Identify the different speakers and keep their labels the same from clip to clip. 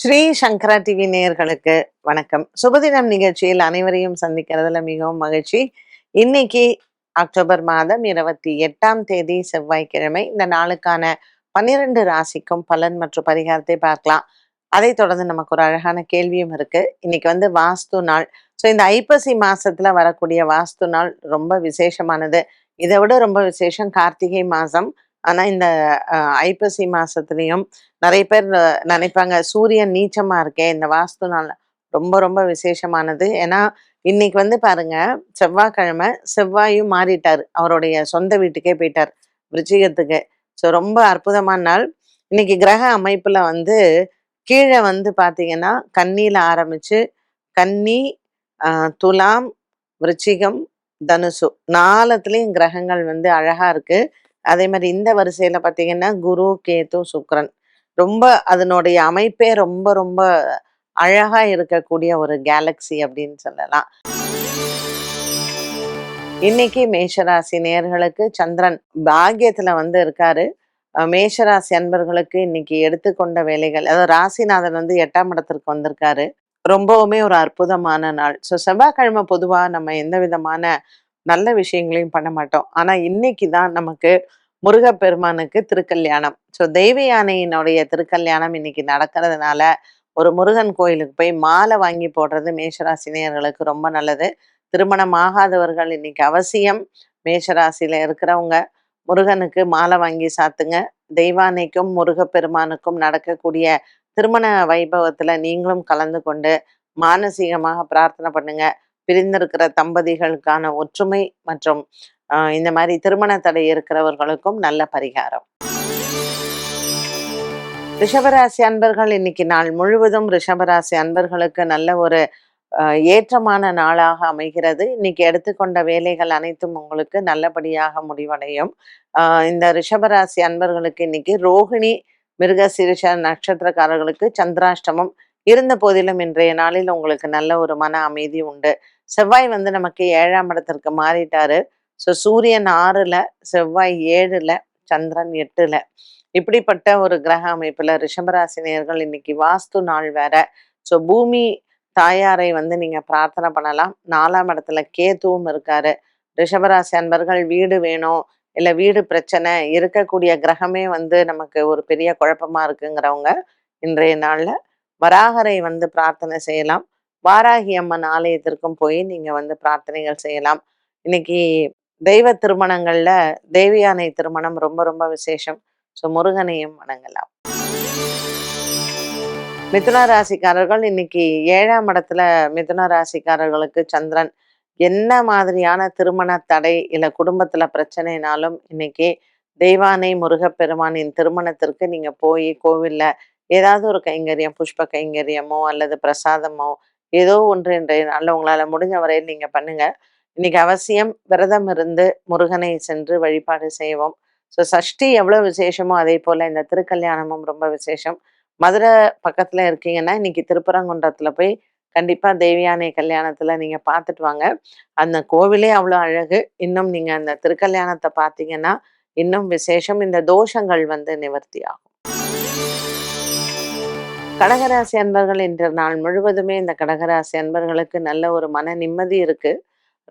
Speaker 1: ஸ்ரீ சங்கரா TV நேயர்களுக்கு வணக்கம். சுபதினம் நிகழ்ச்சியில் அனைவரையும் சந்திக்கிறதுல மிகவும் மகிழ்ச்சி. இன்னைக்கு அக்டோபர் மாதம் இருபத்தி எட்டாம் தேதி செவ்வாய்க்கிழமை. இந்த நாளுக்கான பன்னிரண்டு ராசிக்கும் பலன் மற்றும் பரிகாரத்தை பார்க்கலாம். அதை தொடர்ந்து நமக்கு ஒரு அழகான கேள்வியும் இருக்கு. இன்னைக்கு வந்து வாஸ்து நாள். ஸோ இந்த ஐப்பசி மாசத்துல வரக்கூடிய வாஸ்து நாள் ரொம்ப விசேஷமானது. இதை விட ரொம்ப விசேஷம் கார்த்திகை மாதம் ஆனா இந்த ஐப்பசி மாசத்துலயும் நிறைய பேர் நினைப்பாங்க சூரியன் நீச்சமா இருக்கே இந்த வாஸ்து நாள் ரொம்ப ரொம்ப விசேஷமானது. ஏன்னா இன்னைக்கு வந்து பாருங்க செவ்வாய்க்கிழமை செவ்வாயும் மாறிட்டார். அவருடைய சொந்த வீட்டுக்கே போயிட்டார் விருச்சிகத்துக்கு. ஸோ ரொம்ப அற்புதமான நாள். இன்னைக்கு கிரக அமைப்புல வந்து கீழே வந்து பார்த்தீங்கன்னா கன்னியில ஆரம்பிச்சு கன்னி துலாம் விருச்சிகம் தனுசு. நாலத்துலேயும் கிரகங்கள் வந்து அழகா இருக்கு. அதே மாதிரி இந்த வரிசையில் பார்த்தீங்கன்னா குரு கேது சுக்ரன். ரொம்ப அதனுடைய அமைப்பே ரொம்ப ரொம்ப அழகா இருக்கக்கூடிய ஒரு கேலக்ஸி அப்படின்னு சொல்லலாம். இன்னைக்கு மேஷராசி நேயர்களுக்கு சந்திரன் பாக்கியத்துல வந்து இருக்காரு. மேஷராசி அன்பர்களுக்கு இன்னைக்கு எடுத்துக்கொண்ட வேலைகள் அதாவது ராசிநாதன் வந்து எட்டாம் இடத்திற்கு வந்திருக்காரு. ரொம்பவுமே ஒரு அற்புதமான நாள். ஸோ செவ்வாய்க்கிழமை பொதுவாக நம்ம எந்த விதமான நல்ல விஷயங்களையும் பண்ண மாட்டோம். ஆனால் இன்னைக்கு தான் நமக்கு முருகப்பெருமானுக்கு திருக்கல்யாணம். ஸோ தெய்வ யானையினுடைய திருக்கல்யாணம் இன்னைக்கு நடக்கிறதுனால ஒரு முருகன் கோயிலுக்கு போய் மாலை வாங்கி போடுறது மேஷராசினியர்களுக்கு ரொம்ப நல்லது. திருமணம் ஆகாதவர்கள் இன்னைக்கு அவசியம். மேஷராசியில இருக்கிறவங்க முருகனுக்கு மாலை வாங்கி சாத்துங்க. தெய்வானைக்கும் முருகப்பெருமானுக்கும் நடக்கக்கூடிய திருமண வைபவத்துல நீங்களும் கலந்து கொண்டு மானசீகமாக பிரார்த்தனை பண்ணுங்க. பிரிந்திருக்கிற தம்பதிகளுக்கான ஒற்றுமை மற்றும் இந்த மாதிரி திருமண தடை இருக்கிறவர்களுக்கும் நல்ல பரிகாரம். ரிஷபராசி அன்பர்கள் இன்னைக்கு நாள் முழுவதும் ரிஷபராசி அன்பர்களுக்கு நல்ல ஒரு ஆஹ் ஏற்றமான நாளாக அமைகிறது. இன்னைக்கு எடுத்துக்கொண்ட வேலைகள் அனைத்தும் உங்களுக்கு நல்லபடியாக முடிவடையும். ஆஹ் இந்த ரிஷபராசி அன்பர்களுக்கு இன்னைக்கு ரோகிணி சிறுஷ நட்சத்திரக்காரர்களுக்கு சந்திராஷ்டமம். இருந்த போதிலும் இன்றைய நாளில் உங்களுக்கு நல்ல ஒரு மன அமைதி உண்டு. செவ்வாய் வந்து நமக்கு ஏழாம் இடத்திற்கு மாறிட்டாரு. ஸோ சூரியன் ஆறுல செவ்வாய் ஏழுல சந்திரன் எட்டுல. இப்படிப்பட்ட ஒரு கிரக அமைப்புல ரிஷபராசினியர்கள் இன்னைக்கு வாஸ்து நாள் வேற. ஸோ பூமி தாயாரை வந்து நீங்க பிரார்த்தனை பண்ணலாம். நாலாம் இடத்துல கேதுவும் இருக்காரு. ரிஷபராசி அன்பர்கள் வீடு வேணும் இல்ல வீடு பிரச்சனை இருக்கக்கூடிய கிரகமே வந்து நமக்கு ஒரு பெரிய குழப்பமா இருக்குங்கிறவங்க இன்றைய நாளில் வராகரை வந்து பிரார்த்தனை செய்யலாம். வாராகி அம்மன் ஆலயத்திற்கும் போய் நீங்க வந்து பிரார்த்தனைகள் செய்யலாம். இன்னைக்கு தெய்வ திருமணங்கள்ல தேவியானை திருமணம் ரொம்ப ரொம்ப விசேஷம். ஸோ முருகனையும் வணங்கலாம். மிதுன ராசிக்காரர்கள் இன்னைக்கு ஏழாம் இடத்துல மிதுன ராசிக்காரர்களுக்கு சந்திரன். என்ன மாதிரியான திருமண தடை இல்ல குடும்பத்துல பிரச்சனைனாலும் இன்னைக்கு தெய்வானை முருகப்பெருமானின் திருமணத்திற்கு நீங்க போய் கோவில்ல ஏதாவது ஒரு கைங்கரியம் புஷ்ப கைங்கரியமோ அல்லது பிரசாதமோ ஏதோ ஒன்று இன்றைய நாளில் உங்களால முடிஞ்ச வரையில் நீங்க பண்ணுங்க. இன்னைக்கு அவசியம் விரதம் இருந்து முருகனை சென்று வழிபாடு செய்வோம். ஸோ சஷ்டி எவ்வளோ விசேஷமோ அதே போல் இந்த திருக்கல்யாணமும் ரொம்ப விசேஷம். மதுரை பக்கத்தில் இருக்கீங்கன்னா இன்னைக்கு திருப்பரங்குன்றத்தில் போய் கண்டிப்பாக தேவியானை கல்யாணத்தில் நீங்கள் பார்த்துட்டு வாங்க. அந்த கோவிலே அவ்வளோ அழகு. இன்னும் நீங்கள் அந்த திருக்கல்யாணத்தை பார்த்தீங்கன்னா இன்னும் விசேஷம். இந்த தோஷங்கள் வந்து நிவர்த்தி ஆகும். கடகராசி அன்பர்கள் இன்று நாள் முழுவதுமே இந்த கடகராசி அன்பர்களுக்கு நல்ல ஒரு மன நிம்மதி இருக்குது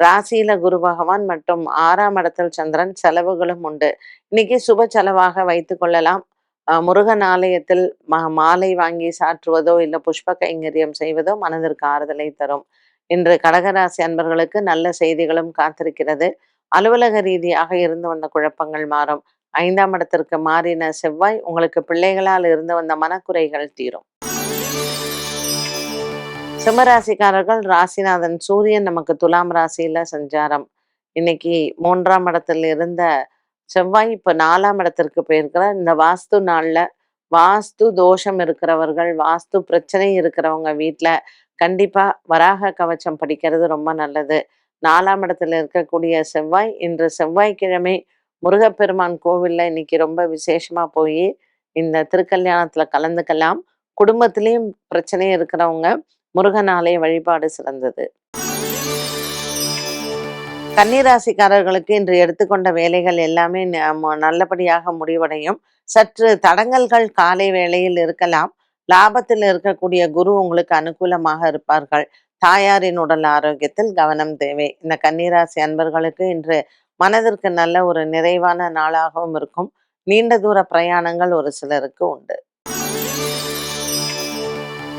Speaker 1: ராசியில குரு பகவான் மற்றும் ஆறாம் இடத்தில் சந்திரன் செலவுகளும் உண்டு. இன்னைக்கு சுப செலவாக வைத்து கொள்ளலாம். முருகன் ஆலயத்தில் மா- மாலை வாங்கி சாற்றுவதோ இல்ல புஷ்ப கைங்கரியம் செய்வதோ மனதிற்கு ஆறுதலை தரும். இன்று கடகராசி அன்பர்களுக்கு நல்ல செய்திகளும் காத்திருக்கிறது. அலுவலக ரீதியாக இருந்து வந்த குழப்பங்கள் மாறும். ஐந்தாம் இடத்திற்கு மாறின செவ்வாய் உங்களுக்கு பிள்ளைகளால் இருந்து வந்த மனக்குறைகள் தீரும். சிம்மராசிக்காரர்கள் ராசிநாதன் சூரியன் நமக்கு துலாம் ராசியில சஞ்சாரம். இன்னைக்கு மூன்றாம் இடத்துல இருந்த செவ்வாய் இப்ப நாலாம் இடத்திற்கு போயிருக்கிற இந்த வாஸ்து நாள்ல வாஸ்து தோஷம் இருக்கிறவர்கள் வாஸ்து பிரச்சனை இருக்கிறவங்க வீட்டுல கண்டிப்பா வராக கவச்சம் படிக்கிறது ரொம்ப நல்லது. நாலாம் இடத்துல இருக்கக்கூடிய செவ்வாய் இன்று செவ்வாய்க்கிழமை முருகப்பெருமான் கோவில்ல இன்னைக்கு ரொம்ப விசேஷமா போய் இந்த திருக்கல்யாணத்துல கலந்துக்கலாம். குடும்பத்திலையும் பிரச்சனை இருக்கிறவங்க முருகன் ஆலய வழிபாடு சிறந்தது. கன்னிராசிக்காரர்களுக்கு இன்று எடுத்துக்கொண்ட வேலைகள் எல்லாமே ந- நல்லபடியாக முடிவடையும். சற்று தடங்கல்கள் காலை வேளையில் இருக்கலாம். லாபத்தில் இருக்கக்கூடிய குரு உங்களுக்கு அனுகூலமாக இருப்பார்கள். தாயாரின் உடல் ஆரோக்கியத்தில் கவனம் தேவை. இந்த கன்னிராசி அன்பர்களுக்கு இன்று மனதிற்கு நல்ல ஒரு நிறைவான நாளாகவும் இருக்கும். நீண்ட தூர பிரயாணங்கள் ஒரு சிலருக்கு உண்டு.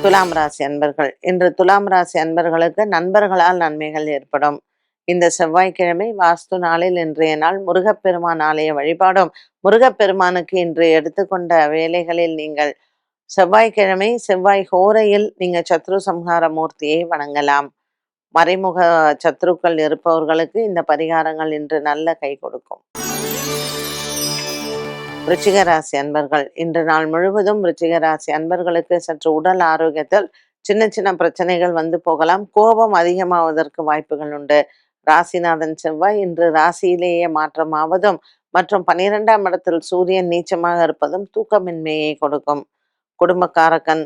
Speaker 1: துலாம் ராசி அன்பர்கள். இன்று துலாம் ராசி அன்பர்களுக்கு நண்பர்களால் நன்மைகள் ஏற்படும். இந்த செவ்வாய்க்கிழமை வாஸ்து நாளில் இன்றைய நாள் முருகப்பெருமான் ஆலய வழிபாடும். முருகப்பெருமானுக்கு இன்று எடுத்துக்கொண்ட வேலைகளில் நீங்கள் செவ்வாய்க்கிழமை செவ்வாய் ஹோரையில் நீங்க சத்ரு சம்ஹார மூர்த்தியை வணங்கலாம். மறைமுக சத்ருக்கள் இருப்பவர்களுக்கு இந்த பரிகாரங்கள் இன்று நல்ல கை கொடுக்கும். ரிச்சிகராசி அன்பர்கள். இன்று நாள் முழுவதும் ரிச்சிகராசி அன்பர்களுக்கு சற்று உடல் ஆரோக்கியத்தில் சின்ன சின்ன பிரச்சனைகள் வந்து போகலாம். கோபம் அதிகமாவதற்கு வாய்ப்புகள் உண்டு. ராசிநாதன் செவ்வாய் இன்று ராசியிலேயே மாற்றமாவதும் மற்றும் பனிரெண்டாம் இடத்தில் சூரியன் நீச்சமாக இருப்பதும் தூக்கமின்மையை கொடுக்கும். குடும்பக்காரக்கன்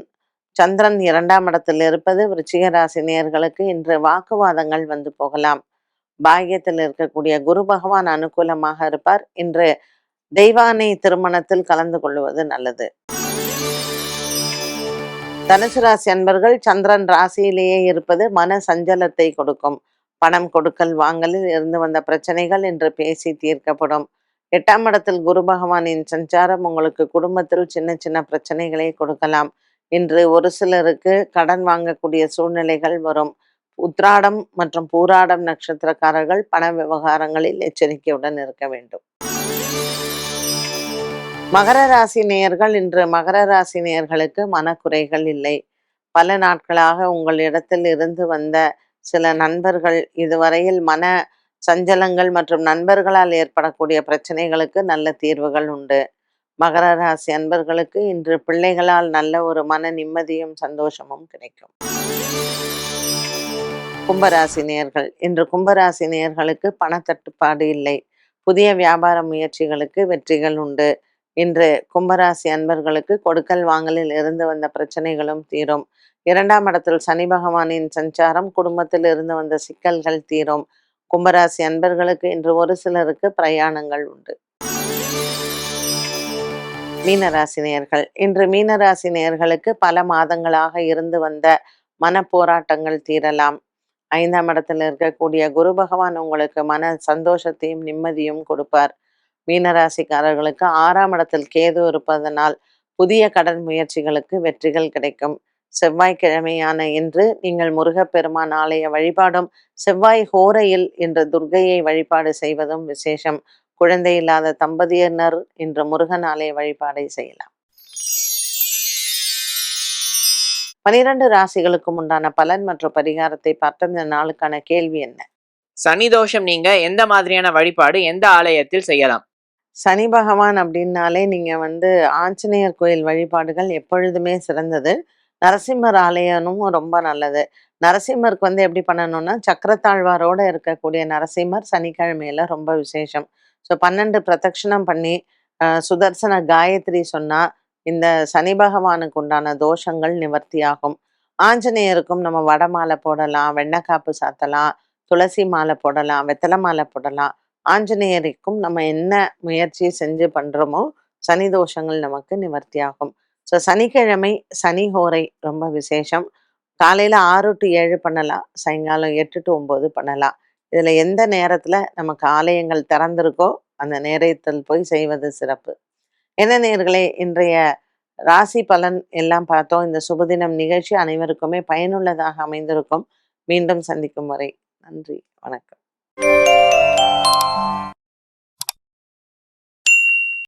Speaker 1: சந்திரன் இரண்டாம் இடத்தில் இருப்பது விருச்சிக ராசி நேர்களுக்கு இன்று வாக்குவாதங்கள் வந்து போகலாம். பாகியத்தில் இருக்கக்கூடிய குரு பகவான் அனுகூலமாக இருப்பார். இன்று தெய்வானை திருமணத்தில் கலந்து கொள்வது நல்லது. தனுசு ராசி அன்பர்கள் சந்திரன் ராசியிலேயே இருப்பது மன சஞ்சலத்தை கொடுக்கும். பணம் கொடுக்கல் வாங்கலில் இருந்து வந்த பிரச்சனைகள் இன்று பேசி தீர்க்கப்படும். எட்டாம் இடத்தில் குரு பகவானின் சஞ்சாரம் உங்களுக்கு குடும்பத்தில் சின்ன சின்ன பிரச்சனைகளை கொடுக்கலாம். இன்று ஒரு சிலருக்கு கடன் வாங்கக்கூடிய சூழ்நிலைகள் வரும். உத்ராடம் மற்றும் பூராடம் நட்சத்திரக்காரர்கள் பண விவகாரங்களில் எச்சரிக்கையுடன் இருக்க வேண்டும். மகர ராசி நேயர்கள் இன்று மகர ராசி நேயர்களுக்கு மனக்குறைகள் இல்லை. பல நாட்களாக உங்களிடத்தில் இருந்து வந்த சில நண்பர்கள் இதுவரையில் மன சஞ்சலங்கள் மற்றும் நண்பர்களால் ஏற்படக்கூடிய பிரச்சனைகளுக்கு நல்ல தீர்வுகள் உண்டு. மகர ராசி அன்பர்களுக்கு இன்று பிள்ளைகளால் நல்ல ஒரு மன நிம்மதியும் சந்தோஷமும் கிடைக்கும். கும்பராசி நேர்கள் இன்று கும்பராசி நேர்களுக்கு பணத்தட்டுப்பாடு இல்லை. புதிய வியாபார முயற்சிகளுக்கு வெற்றிகள் உண்டு. இன்று கும்பராசி அன்பர்களுக்கு கொடுக்கல் வாங்கலில் இருந்து வந்த பிரச்சனைகளும் தீரும். இரண்டாம் இடத்தில் சனி பகவானின் சஞ்சாரம் குடும்பத்தில் இருந்து வந்த சிக்கல்கள் தீரும். கும்பராசி அன்பர்களுக்கு இன்று ஒரு சிலருக்கு பிரயாணங்கள் உண்டு. மீனராசி நேர்கள் இன்று மீனராசி நேர்களுக்கு பல மாதங்களாக இருந்து வந்த மன போராட்டங்கள் தீரலாம். ஐந்தாம் இடத்தில் இருக்கக்கூடிய குரு பகவான் உங்களுக்கு மன சந்தோஷத்தையும் நிம்மதியும் கொடுப்பார். மீனராசிக்காரர்களுக்கு ஆறாம் இடத்தில் கேது இருப்பதனால் புதிய கடன் முயற்சிகளுக்கு வெற்றிகள் கிடைக்கும். செவ்வாய்க்கிழமையான இன்று நீங்கள் முருகப்பெருமான் ஆலய வழிபாடும் செவ்வாய் ஹோரையில் இன்று துர்கையை வழிபாடு செய்வதும் விசேஷம். குழந்தை இல்லாத தம்பதியினர் இன்று முருகன் ஆலய வழிபாடை செய்யலாம். பனிரெண்டு ராசிகளுக்கும் உண்டான பலன் மற்றும் பரிகாரத்தை பார்த்த இந்த நாளுக்கான கேள்வி என்ன?
Speaker 2: சனி தோஷம் நீங்க எந்த மாதிரியான வழிபாடு எந்த ஆலயத்தில் செய்யலாம்?
Speaker 1: சனி பகவான் அப்படின்னாலே நீங்கள் வந்து ஆஞ்சநேயர் கோயில் வழிபாடுகள் எப்பொழுதுமே சிறந்தது. நரசிம்மர் ஆலயமும் ரொம்ப நல்லது. நரசிம்மருக்கு வந்து எப்படி பண்ணணும்னா சக்கரத்தாழ்வாரோடு இருக்கக்கூடிய நரசிம்மர் சனிக்கிழமையில ரொம்ப விசேஷம். ஸோ பன்னெண்டு பிரதட்சணம் பண்ணி சுதர்சன காயத்ரி சொன்னால் இந்த சனி பகவானுக்கு உண்டான தோஷங்கள் நிவர்த்தியாகும். ஆஞ்சநேயருக்கும் நம்ம வட மாலை போடலாம் வெண்ணக்காப்பு சாத்தலாம் துளசி மாலை போடலாம் வெத்தலை மாலை போடலாம். ஆஞ்சநேயருக்கும் நம்ம என்ன முயற்சி செஞ்சு பண்றோமோ சனி தோஷங்கள் நமக்கு நிவர்த்தியாகும். ஸோ சனிக்கிழமை சனி ஹோரை ரொம்ப விசேஷம். காலையில் ஆறு டு ஏழு பண்ணலாம் சாயங்காலம் எட்டு டு ஒம்பது பண்ணலாம். இதில் எந்த நேரத்தில் நமக்கு ஆலயங்கள் திறந்திருக்கோ அந்த நேரத்தில் போய் செய்வது சிறப்பு. என்ன நேர்களே இன்றைய ராசி பலன் எல்லாம் பார்த்தோம். இந்த சுபதினம் நிகழ்ச்சி அனைவருக்குமே பயனுள்ளதாக அமைந்திருக்கும். மீண்டும் சந்திக்கும் வரை நன்றி வணக்கம். Thank you.